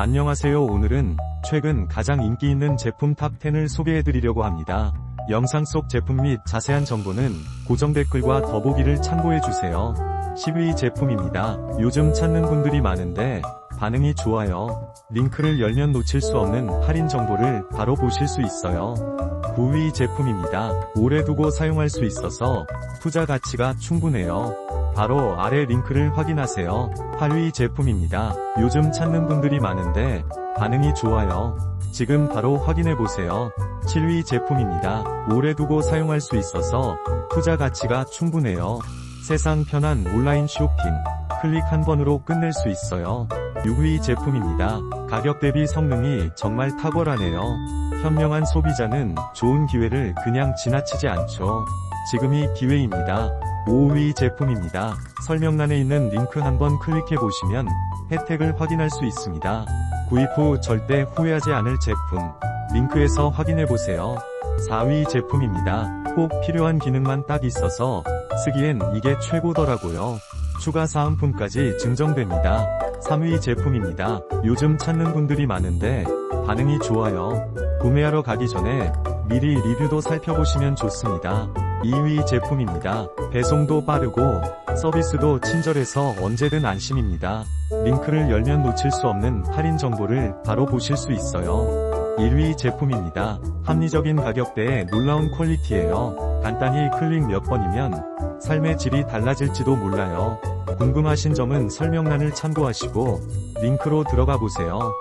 안녕하세요 오늘은 최근 가장 인기 있는 제품 탑10을 소개해드리려고 합니다. 영상 속 제품 및 자세한 정보는 고정 댓글과 더보기를 참고해주세요. 10위 제품입니다. 요즘 찾는 분들이 많은데 반응이 좋아요. 링크를 열면 놓칠 수 없는 할인 정보를 바로 보실 수 있어요. 9위 제품입니다. 오래 두고 사용할 수 있어서 투자 가치가 충분해요. 바로 아래 링크를 확인하세요. 8위 제품입니다. 요즘 찾는 분들이 많은데 반응이 좋아요. 지금 바로 확인해보세요. 7위 제품입니다. 오래 두고 사용할 수 있어서 투자 가치가 충분해요. 세상 편한 온라인 쇼핑. 클릭 한 번으로 끝낼 수 있어요. 6위 제품입니다. 가격 대비 성능이 정말 탁월하네요. 현명한 소비자는 좋은 기회를 그냥 지나치지 않죠. 지금이 기회입니다. 5위 제품입니다. 설명란에 있는 링크 한번 클릭해 보시면 혜택을 확인할 수 있습니다. 구입 후 절대 후회하지 않을 제품. 링크에서 확인해 보세요. 4위 제품입니다. 꼭 필요한 기능만 딱 있어서 쓰기엔 이게 최고더라고요. 추가 사은품까지 증정됩니다. 3위 제품입니다. 요즘 찾는 분들이 많은데 반응이 좋아요. 구매하러 가기 전에 미리 리뷰도 살펴보시면 좋습니다. 2위 제품입니다. 배송도 빠르고 서비스도 친절해서 언제든 안심입니다. 링크를 열면 놓칠 수 없는 할인 정보를 바로 보실 수 있어요. 1위 제품입니다. 합리적인 가격대에 놀라운 퀄리티예요. 간단히 클릭 몇 번이면 삶의 질이 달라질지도 몰라요. 궁금하신 점은 설명란을 참고하시고 링크로 들어가 보세요.